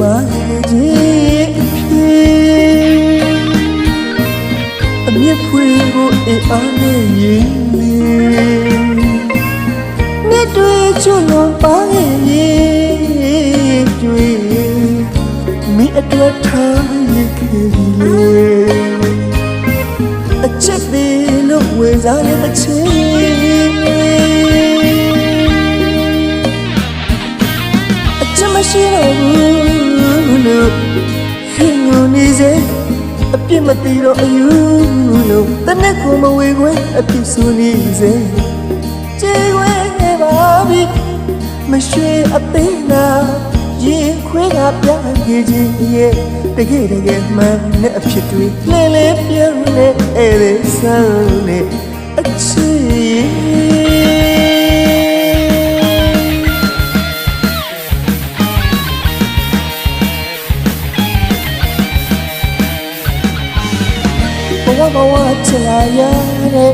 မကြီးအမြင့်ဖွေကိုအင်အားနဲ့ရင်မြစ်တွေချွတ်လွန်ပါရဲ့ကျွေးမိအတွက်ထားရခဲ့ပြီလေအချစ်သေးလို့ဝေစားတဲ့အချင်း မရှိတော့ဘူးလို့ဟင်းငုံနေစေအပြစ်မတည်တော့အယူလို့တနက်ကိုမဝေခွဲအပြစ်ဆိုနေစေကြေခွဲပါပြီမရွှေအသိနာရင်ခွေးကပြခဲ့ခြင်းရဲ့တကယ်တကယ်မှန်တဲ့အဖြစ်တွေလဲလဲပြောင်းနေအဲ့ဒီဆန်းနေ ဝဘဝချစ်လာရတဲ့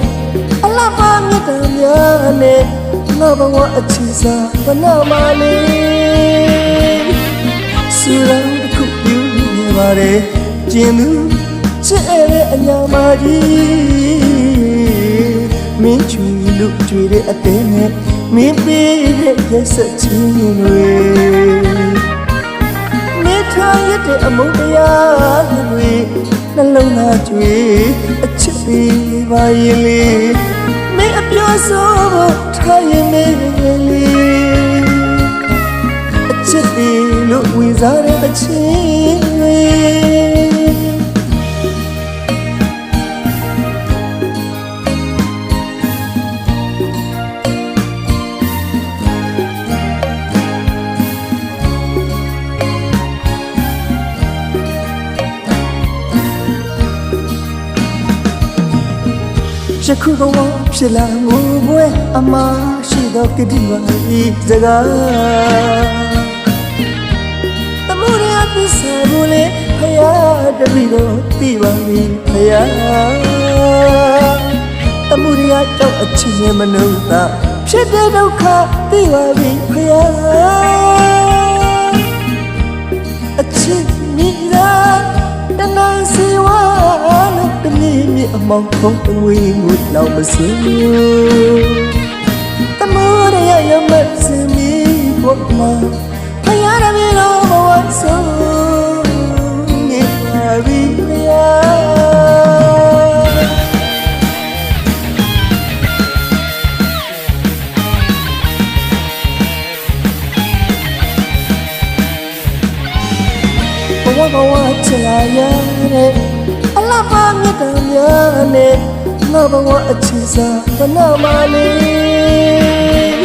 အလှပမြတ်တမ်းများနဲ့ငါဘဝအချစ်စားဘနာမလေးစူရန်တစ်ခုယူနေပါတယ်ကျင်သူချစ်တဲ့အညာမကြီးမင်းချွေလို့ကြွေတဲ့အသေးနဲ့မင်းပေးတဲ့ရက်ဆက်ချင်းတွေနေထိုင်ရတဲ့အမုန်းတရားတွေ နှလုံးသားကြွေအချစ်သေးပါရဲ့လေမင်းအပြောဆိုဖို့ထားရင်မင်းလေအချစ်သေးလို့ဝင်စားတဲ့အချင်းတွေ ယခုဘဝဖြစ်လာငိုပွဲအမရှိတော့ကတိပါဤစကားတမှုရအပစ္စဘူလေဖယားတပီတော့သိပါပြီဖယားတမှုရကြောင့်အချင်းရဲ့မနုဿဖြစ်တဲ့ဒုက္ခသိပါပြီဖယားအချင်း တနည်းမြအမောင်ဖုံးဝေးငွေလောက်မစင်းတမောရရမစင်းမီဘောမဖယားရမီတော့ဘဝဆုံးနေပါပြီဖယားဘဝဘဝချစ်လာ ငါဘဝအချစ်စားဘနာမလေး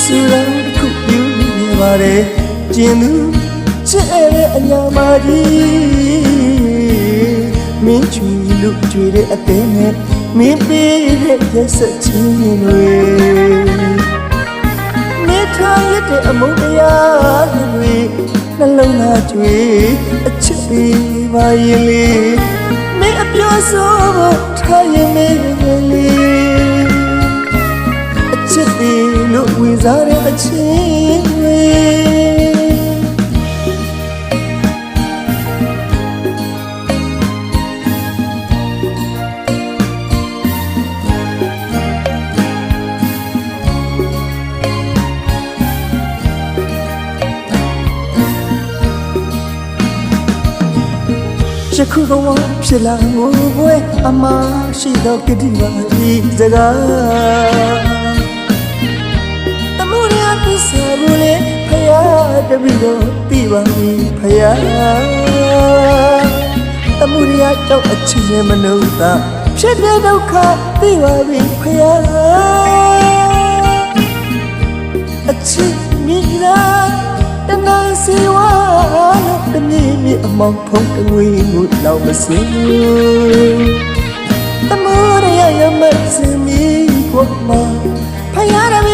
စူရန်တစ်ခုယူနေပါတယ်ကျင်သူချစ်တဲ့အညာမကြီးမင်းချွေလို့ကြွေတဲ့အသေးနဲ့မင်းပေးတဲ့ရက်ဆက်ချင်းတွေနေထိုင်ရတဲ့အမုန်းတရားတွေနှလုံးသားကြွေအချစ်ပေးပါရဲ့လေမင်းအပြောဆိုဖို့ ထားရင်မင်းလေအချစ်ပေးလို့ဝင်စားတဲ့အချင်း ယခုဘဝဖြစ်လာငိုပွဲအမရှိတော့ကတိပါဤစကားတမှုရပစ္စဘူးလေဖယားတပီတော့သိပါပြီဖယားတမှုရကြောင့်အချစ်ရဲ့မနုဿဖြစ်တဲ့ဒုက္ခသိပါပြီဖယားအချစ်မိသားတနာစီဝါလို့တမီး မြအမောင်ဖုံးတငွေငုလောက်မစင်းတမိုးရရမစင်းမီကိုမဖယားရမီ